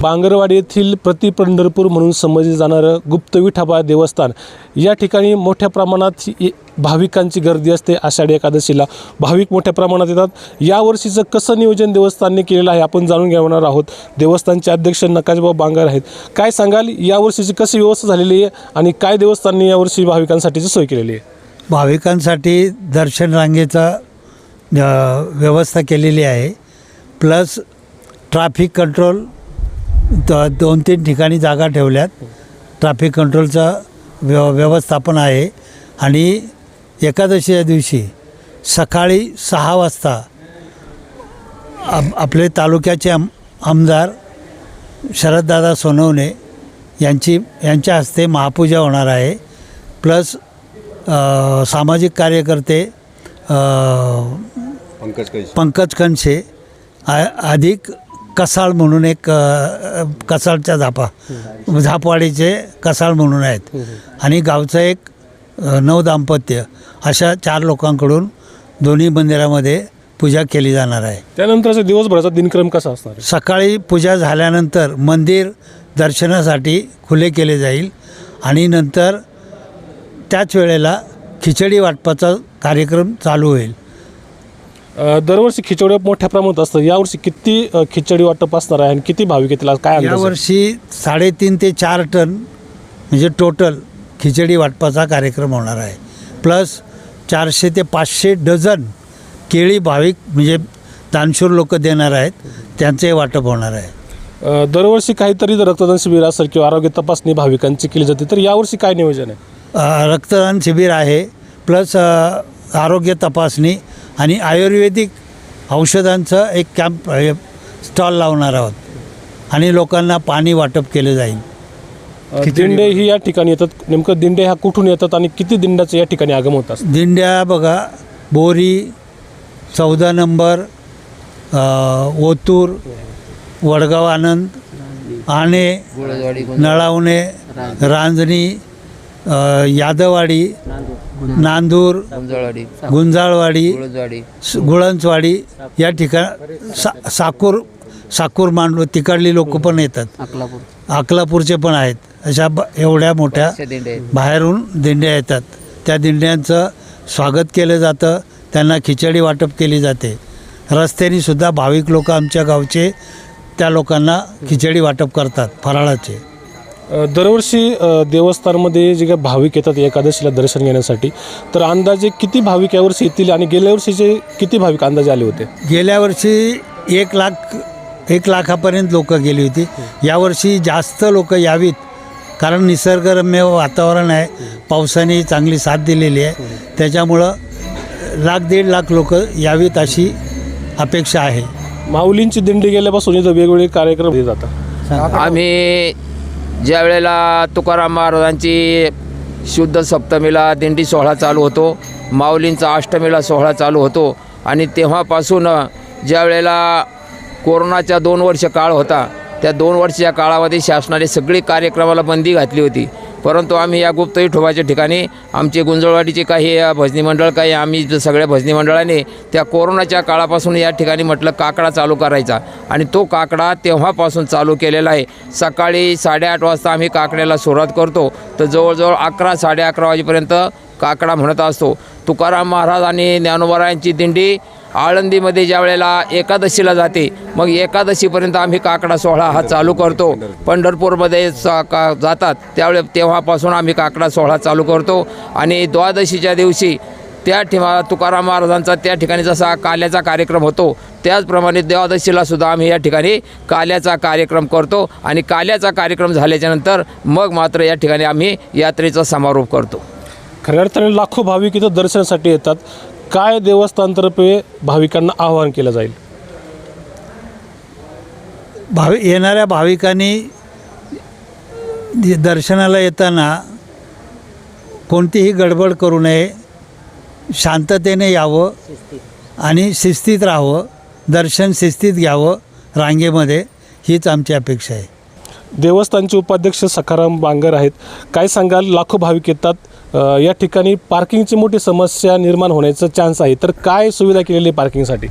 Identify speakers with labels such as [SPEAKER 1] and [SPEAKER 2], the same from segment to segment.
[SPEAKER 1] बांगरवाडी येथील प्रति पंढरपूर म्हणून समजले जाणारं गुप्त विठाबा देवस्थान. या ठिकाणी मोठ्या प्रमाणात भाविकांची गर्दी असते आषाढी एकादशीला. भाविक मोठ्या प्रमाणात येतात. यावर्षीचं कसं नियोजन देवस्थानने केलेलं आहे आपण जाणून घेणार आहोत. देवस्थानचे अध्यक्ष नकाशबाब बांगर आहेत. काय सांगाल यावर्षीची कशी व्यवस्था झालेली आहे आणि काय देवस्थानने यावर्षी भाविकांसाठीची सोय केलेली आहे?
[SPEAKER 2] भाविकांसाठी दर्शन रांगेचा व्यवस्था केलेली आहे. प्लस ट्रॅफिक कंट्रोल द दोन तीन ठिकाणी जागा ठेवल्यात. ट्रॅफिक कंट्रोलचं व्यव व्यवस्थापन आहे. आणि एकादशीच्या दिवशी सकाळी सहा वाजता आप आपले तालुक्याचे आम आमदार शरददादा सोनवणे यांची यांच्या हस्ते महापूजा होणार आहे. प्लस सामाजिक कार्यकर्ते अ, पंकज खनसे अधिक कसाळ म्हणून एक अ, कसाळच्या झापा झापवाडीचे कसाळ म्हणून आहेत. आणि गावचं एक अ, नऊ दाम्पत्य अशा चार लोकांकडून दोन्ही मंदिरामध्ये पूजा केली जाणार आहे.
[SPEAKER 1] त्यानंतरचा दिवसभराचा दिनक्रम कसा असणार आहे?
[SPEAKER 2] सकाळी पूजा झाल्यानंतर मंदिर दर्शनासाठी खुले केले जाईल आणि नंतर त्याच वेळेला खिचडी वाटपाचा कार्यक्रम चालू होईल.
[SPEAKER 1] दरवर्षी खिचडी मोठ्या प्रमाणात असतं. यावर्षी किती खिचडी वाटप असणार आहे आणि किती भाविक येतील काय अंदाज आहे?
[SPEAKER 2] यावर्षी साडेतीन ते चार टन म्हणजे टोटल खिचडी वाटपाचा कार्यक्रम होणार आहे. प्लस चारशे ते पाचशे डझन केळी भाविक म्हणजे दानशूर लोक देणार आहेत. त्यांचे वाटप होणार आहे.
[SPEAKER 1] अ, दरवर्षी काहीतरी जर रक्तदान शिबिर असेल किंवा आरोग्य तपासणी भाविकांची केली जाते तर यावर्षी काय नियोजन आहे?
[SPEAKER 2] अ, रक्तदान शिबिर आहे. प्लस अ, आरोग्य तपासणी आणि आयुर्वेदिक औषधांचं एक कॅम्प हे, स्टॉल लावणार आहोत. आणि लोकांना पाणी वाटप केलं जाईल.
[SPEAKER 1] दिंडे ही या ठिकाणी येतात. नेमकं दिंडे ह्या कुठून येतात आणि किती दिंड्याचं या ठिकाणी आगम होत असतं?
[SPEAKER 2] दिंड्या बघा बोरी चौदा नंबर ओतूर वडगाव आनंद आणे नळावणे रांजणी अ, यादवाडी नांदूर
[SPEAKER 3] गुंजळवाडी
[SPEAKER 2] गुंजाळवाडी
[SPEAKER 3] गुळजवाडी
[SPEAKER 2] स- गुळंचवाडी या ठिकाण सा साकूर साकूर मांडव तिकडली लोक पण येतात.
[SPEAKER 3] अकलापूर.
[SPEAKER 2] अकलापूरचे पण आहेत. अशा ब एवढ्या मोठ्या
[SPEAKER 3] आहेत.
[SPEAKER 2] बाहेरून दिंड्या येतात. त्या दिंड्यांचं स्वागत केलं जातं. त्यांना खिचडी वाटप केली जाते. रस्त्याने सुद्धा भाविक लोक आमच्या गावचे त्या लोकांना खिचडी वाटप करतात फराळाचे.
[SPEAKER 1] दरवर्षी देवस्थानमध्ये जे काही भाविक येतात एकादशीला दर्शन घेण्यासाठी तर अंदाजे किती भाविक यावर्षी येतील आणि गेल्या वर्षीचे किती भाविक अंदाजे आले होते?
[SPEAKER 2] गेल्या वर्षी एक लाख एक लाखापर्यंत लोक गेली होती. यावर्षी जास्त लोक यावीत कारण निसर्गरम्य वातावरण आहे. पावसाने चांगली साथ दिलेली आहे. त्याच्यामुळं लाख दीड लाख लोक यावीत अशी अपेक्षा आहे.
[SPEAKER 1] माऊलींची दिंडी गेल्यापासून इथं वेगवेगळे कार्यक्रम दिले जातात.
[SPEAKER 3] आम्ही ज्या वेळेला तुकाराम महाराजांची शुद्ध सप्तमीला दिंडी सोहळा चालू होतो माऊलींचा अष्टमीला सोहळा चालू होतो आणि तेव्हापासून ज्या वेळेला कोरोनाच्या दोन वर्ष काळ होता त्या दोन वर्षाच्या काळामध्ये शासनाने सगळी कार्यक्रमाला बंदी घातली होती. परंतु आम्ही या गुप्त विठोबाच्या ठिकाणी आमचे गुंजळवाडीचे काही भजनी मंडळ काही आम्ही सगळ्या भजनी मंडळाने त्या कोरोनाच्या काळापासून या ठिकाणी म्हटलं काकडा चालू करायचा. आणि तो काकडा तेव्हापासून चालू केलेला आहे. सकाळी साडेआठ वाजता आम्ही काकड्याला सुरुवात करतो. तर जवळजवळ अकरा साडे अकरा वाजेपर्यंत काकडा म्हणत असतो. तुकाराम महाराज आणि ज्ञानोबरायांची दिंडी आळंदीमध्ये ज्या वेळेला एकादशीला जाते मग एकादशीपर्यंत आम्ही काकडा सोहळा हा चालू करतो. पंढरपूरमध्ये का जातात. त्यावेळे तेव्हापासून आम्ही काकडा सोहळा चालू करतो. आणि द्वादशीच्या दिवशी त्या ठिमा तुकाराम महाराजांचा त्या ठिकाणी जसा काल्याचा कार्यक्रम होतो त्याचप्रमाणे द्वादशीला सुद्धा आम्ही या ठिकाणी काल्याचा कार्यक्रम करतो. आणि काल्याचा कार्यक्रम झाल्याच्यानंतर मग मात्र या ठिकाणी आम्ही यात्रेचा समारोप करतो.
[SPEAKER 1] खऱ्या अर्थाने लाखो भाविक इथं दर्शनासाठी येतात. काय देवस्थानतर्फे भाविकांना आवाहन केलं जाईल?
[SPEAKER 2] भावि येणाऱ्या भाविकांनी दर्शनाला येताना कोणतीही गडबड करू नये शांततेने यावं आणि शिस्तीत राहावं दर्शन शिस्तीत घ्यावं रांगेमध्ये हीच आमची अपेक्षा आहे.
[SPEAKER 1] देवस्थानचे उपाध्यक्ष सखाराम बांगर आहेत. काय सांगाल? लाखो भाविक येतात. या ठिकाणी पार्किंगची मोठी समस्या निर्माण होण्याचा चान्स आहे. तर काय सुविधा केलेली आहे पार्किंगसाठी?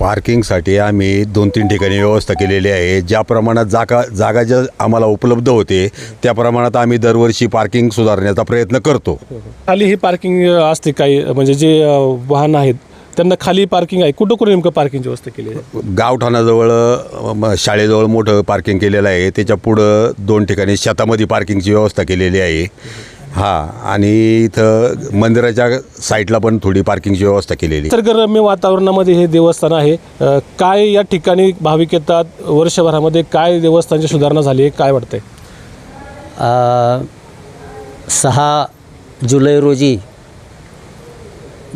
[SPEAKER 4] पार्किंगसाठी आम्ही दोन तीन ठिकाणी व्यवस्था केलेली आहे. ज्या प्रमाणात जागा जागा ज्या आम्हाला उपलब्ध होते त्या प्रमाणात आम्ही दरवर्षी पार्किंग सुधारण्याचा प्रयत्न करतो.
[SPEAKER 1] खाली ही पार्किंग असते काही म्हणजे जे वाहन आहेत त्यांना खाली पार्किंग आहे. कुठं कुठं नेमकं पार्किंगची व्यवस्था केली आहे?
[SPEAKER 4] गावठाणाजवळ अ, म, शाळेजवळ मोठं पार्किंग केलेलं आहे. त्याच्या पुढं दोन ठिकाणी शेतामध्ये पार्किंगची व्यवस्था केलेली आहे. हां आणि इथं मंदिराच्या साईडला पण थोडी पार्किंगची व्यवस्था केलेली. आहे.
[SPEAKER 1] निसर्गरम्य वातावरणामध्ये हे देवस्थान आहे. अ, काय या ठिकाणी भाविक येतात? वर्षभरामध्ये काय देवस्थानची सुधारणा झाली आहे? काय वाटतंय?
[SPEAKER 5] सहा जुलै रोजी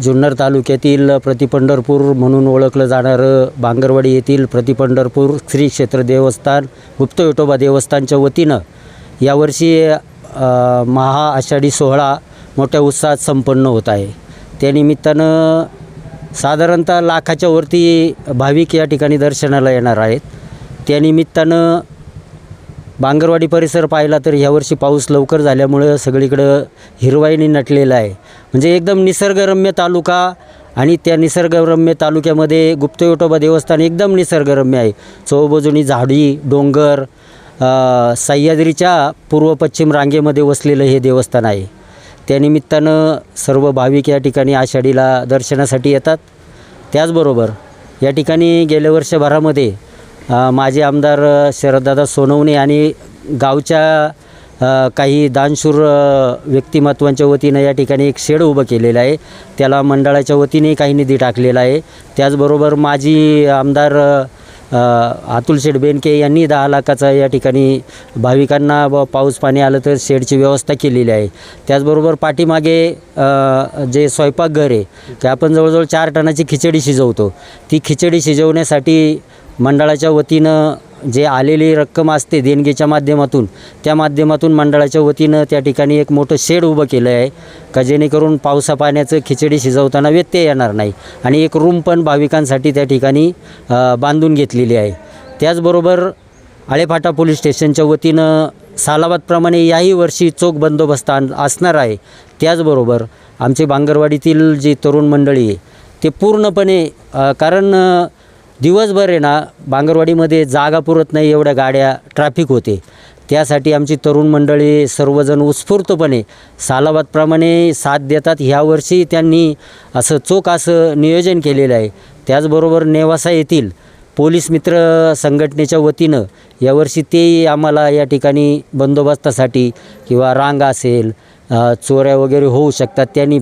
[SPEAKER 5] जुन्नर तालुक्यातील प्रतिपंढरपूर म्हणून ओळखलं जाणारं बांगरवाडी येथील प्रतिपंढरपूर श्री क्षेत्र देवस्थान गुप्त विठोबा देवस्थानच्या वतीनं यावर्षी महाआषाढी महा आषाढी सोहळा मोठ्या उत्साहात संपन्न होत आहे. त्यानिमित्तानं साधारणतः लाखाच्या वरती भाविक या ठिकाणी दर्शनाला येणार आहेत. त्यानिमित्तानं बांगरवाडी परिसर पाहिला तर ह्यावर्षी पाऊस लवकर झाल्यामुळं सगळीकडं हिरवाईने नटलेलं आहे. म्हणजे एकदम निसर्गरम्य तालुका आणि त्या निसर्गरम्य तालुक्यामध्ये गुप्तयोटोबा देवस्थान एकदम निसर्गरम्य आहे. चौबाजूनी झाडी डोंगर सह्याद्रीच्या पूर्व पश्चिम रांगेमध्ये वसलेलं हे देवस्थान आहे. त्यानिमित्तानं सर्व भाविक या ठिकाणी आषाढीला दर्शनासाठी येतात. त्याचबरोबर या ठिकाणी गेल्या वर्षभरामध्ये माजी आमदार शरददादा सोनवणे आणि गावच्या काही दानशूर व्यक्तिमत्वांच्या वतीनं या ठिकाणी एक शेड उभं केलेलं आहे. त्याला मंडळाच्या वतीने काही निधी टाकलेला आहे. त्याचबरोबर माजी आमदार अतुल शेठ बेनके यांनी दहा लाखाचा या ठिकाणी भाविकांना ब पाऊस पाणी आलं तर शेडची व्यवस्था केलेली आहे. त्याचबरोबर पाठीमागे जे स्वयंपाकघर आहे ते आपण जवळजवळ चार टनाची खिचडी शिजवतो. ती खिचडी शिजवण्यासाठी मंडळाच्या वतीनं जे आलेली रक्कम असते देणगीच्या माध्यमातून त्या माध्यमातून मंडळाच्या वतीनं त्या ठिकाणी एक मोठं शेड उभं केलं आहे का जेणेकरून पावसा पाण्याचं खिचडी शिजवताना व्यत्यय येणार नाही. आणि एक रूम पण भाविकांसाठी त्या ठिकाणी बांधून घेतलेली आहे. त्याचबरोबर आळेफाटा पोलीस स्टेशनच्या वतीनं सालाबादप्रमाणे याही वर्षी चोख बंदोबस्त असणार आहे. त्याचबरोबर आमचे बांगरवाडीतील जी तरुण मंडळी आहे ते पूर्णपणे कारण दिवसभर आहे ना बांगरवाडीमध्ये जागा पुरत नाही एवढ्या गाड्या ट्रॅफिक होते. त्यासाठी आमची तरुण मंडळी सर्वजण उत्स्फूर्तपणे सालाबादप्रमाणे साथ देतात. ह्यावर्षी त्यांनी असं चोख असं नियोजन केलेलं आहे. त्याचबरोबर नेवासा येथील पोलीस मित्र संघटनेच्या वतीनं यावर्षी तेही आम्हाला या ठिकाणी बंदोबस्तासाठी किंवा रांग असेल चोऱ्या वगैरे होऊ शकतात त्यांनी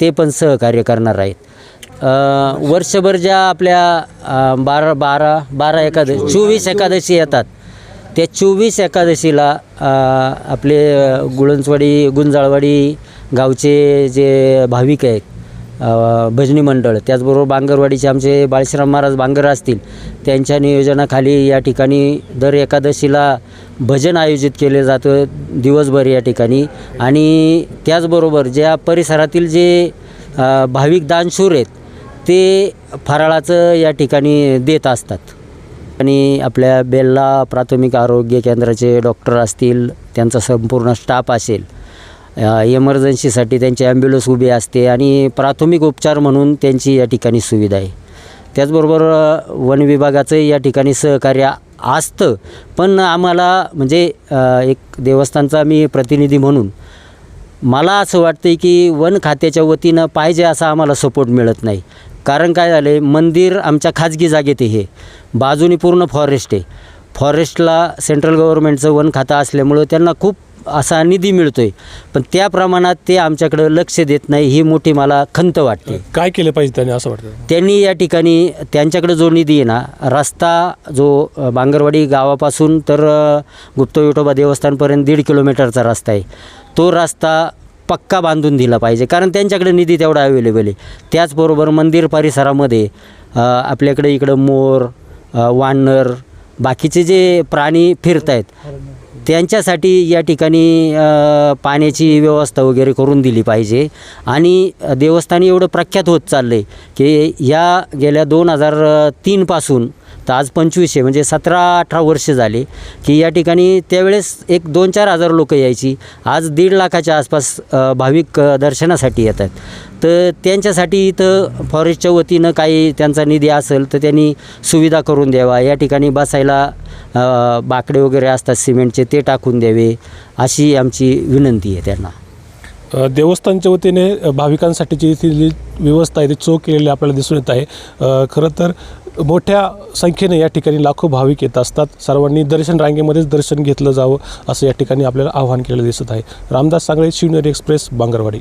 [SPEAKER 5] ते पण सहकार्य करणार आहेत. वर्षभर ज्या आपल्या बारा बारा बारा एकादशी चोवीस एकादशी येतात त्या चोवीस एकादशीला आपले गुळंचवाडी गुंजाळवाडी गावचे जे भाविक आहेत भजनी मंडळ त्याचबरोबर बांगरवाडीचे आमचे बाळश्राम महाराज बांगर असतील त्यांच्या नियोजनाखाली या ठिकाणी दर एकादशीला भजन आयोजित केले जातं दिवसभर या ठिकाणी. आणि त्याचबरोबर ज्या परिसरातील जे भाविक दानशूर आहेत ते फराळाचं या ठिकाणी देत असतात. आणि आपल्या बेल्ला प्राथमिक आरोग्य केंद्राचे डॉक्टर असतील त्यांचा संपूर्ण स्टाफ असेल इमर्जन्सीसाठी त्यांची ॲम्ब्युलन्स उभी असते आणि प्राथमिक उपचार म्हणून त्यांची या ठिकाणी सुविधा आहे. त्याचबरोबर वन विभागाचं या ठिकाणी सहकार्य असतं पण आम्हाला म्हणजे एक देवस्थानचा मी प्रतिनिधी म्हणून मला असं वाटतं की वन खात्याच्या वतीनं पाहिजे असा आम्हाला सपोर्ट मिळत नाही. कारण काय झालं? आहे मंदिर आमच्या खाजगी जागेत आहे. हे बाजूनी पूर्ण फॉरेस्ट आहे. फॉरेस्टला सेंट्रल गव्हर्नमेंटचं वन खातं असल्यामुळं त्यांना खूप असा निधी मिळतो आहे पण त्या प्रमाणात ते आमच्याकडं लक्ष देत नाही ही मोठी मला खंत वाटते.
[SPEAKER 1] काय केलं पाहिजे त्याने असं वाटतं?
[SPEAKER 5] त्यांनी या ठिकाणी त्यांच्याकडे जो निधी आहे ना रस्ता जो अ, बांगरवाडी गावापासून तर अ, गुप्त विठोबा देवस्थानपर्यंत दीड किलोमीटरचा रस्ता आहे. तो रस्ता पक्का बांधून दिला पाहिजे. कारण त्यांच्याकडे निधी तेवढा अवेलेबल आहे. त्याचबरोबर मंदिर परिसरामध्ये आपल्याकडे इकडं मोर वानर बाकीचे जे प्राणी फिरत आहेत त्यांच्यासाठी या ठिकाणी पाण्याची व्यवस्था वगैरे करून दिली पाहिजे. आणि देवस्थान एवढं प्रख्यात होत चाललं आहे की या गेल्या दोन हजार तीनपासून तर आज पंचवीसशे म्हणजे सतरा अठरा वर्ष झाले की या ठिकाणी त्यावेळेस एक दोन चार हजार लोकं यायची. आज दीड लाखाच्या आसपास भाविक दर्शनासाठी दर्शनासाठी येतात. तर त्यांच्यासाठी इथं फॉरेस्टच्या वतीनं काही त्यांचा निधी असेल तर त्यांनी सुविधा करून द्यावा. या ठिकाणी बसायला बाकडे वगैरे असतात सिमेंटचे ते टाकून द्यावे अशी आमची विनंती आहे त्यांना.
[SPEAKER 1] देवस्थानच्या वतीने भाविकांसाठीची जी व्यवस्था आहे ती चोख केलेली आपल्याला दिसून येत आहे. खरं तर मोठ्या संख्येने या ठिकाणी लाखो भाविक येत असतात. सर्वांनी दर्शन रांगेमध्येच दर्शन घेतलं जावं असं या ठिकाणी आपल्याला आवाहन केलेलं दिसत आहे. रामदास सांगळे शिवनेरी एक्सप्रेस बांगरवाडी.